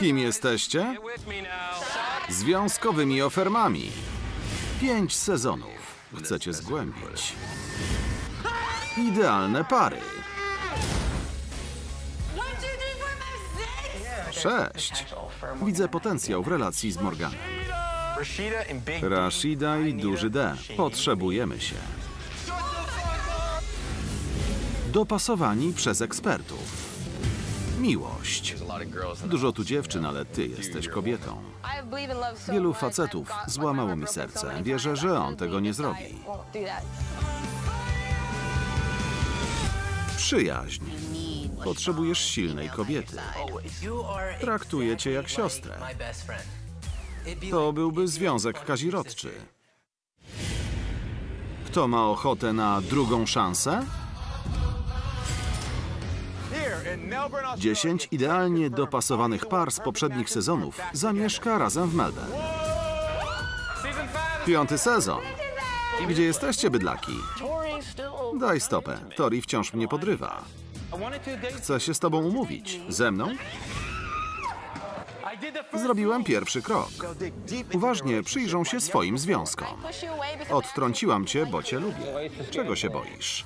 Kim jesteście? Związkowymi ofermami. Pięć sezonów. Chcecie zgłębić. Idealne pary. Sześć. Widzę potencjał w relacji z Morganem. Rashida i duży D. Potrzebujemy się. Dopasowani przez ekspertów. Miłość. Dużo tu dziewczyn, ale ty jesteś kobietą. Wielu facetów złamało mi serce. Wierzę, że on tego nie zrobi. Przyjaźń. Potrzebujesz silnej kobiety. Traktuję cię jak siostrę. To byłby związek kazirodczy. Kto ma ochotę na drugą szansę? 10 idealnie dopasowanych par z poprzednich sezonów zamieszka razem w Melbourne. Piąty sezon. Gdzie jesteście, bydlaki? Daj stopę. Tori wciąż mnie podrywa. Chcę się z tobą umówić. Ze mną? Zrobiłem pierwszy krok. Uważnie przyjrzą się swoim związkom. Odtrąciłam cię, bo cię lubię. Czego się boisz?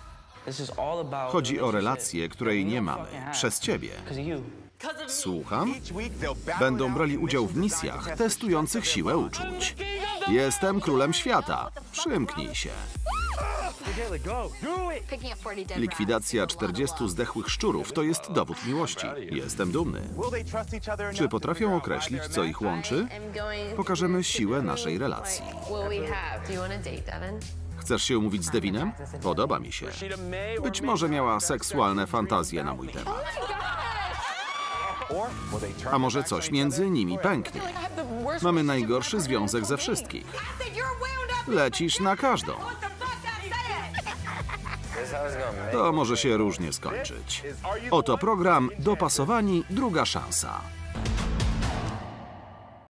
Chodzi o relację, której nie mamy. Przez ciebie. Słucham? Będą brali udział w misjach testujących siłę uczuć. Jestem królem świata. Przymknij się. Likwidacja 40 zdechłych szczurów to jest dowód miłości. Jestem dumny. Czy potrafią określić, co ich łączy? Pokażemy siłę naszej relacji. Chcesz się umówić z Devinem? Podoba mi się. Być może miała seksualne fantazje na mój temat. A może coś między nimi pęknie? Mamy najgorszy związek ze wszystkich. Lecisz na każdą. To może się różnie skończyć. Oto program Dopasowani druga szansa.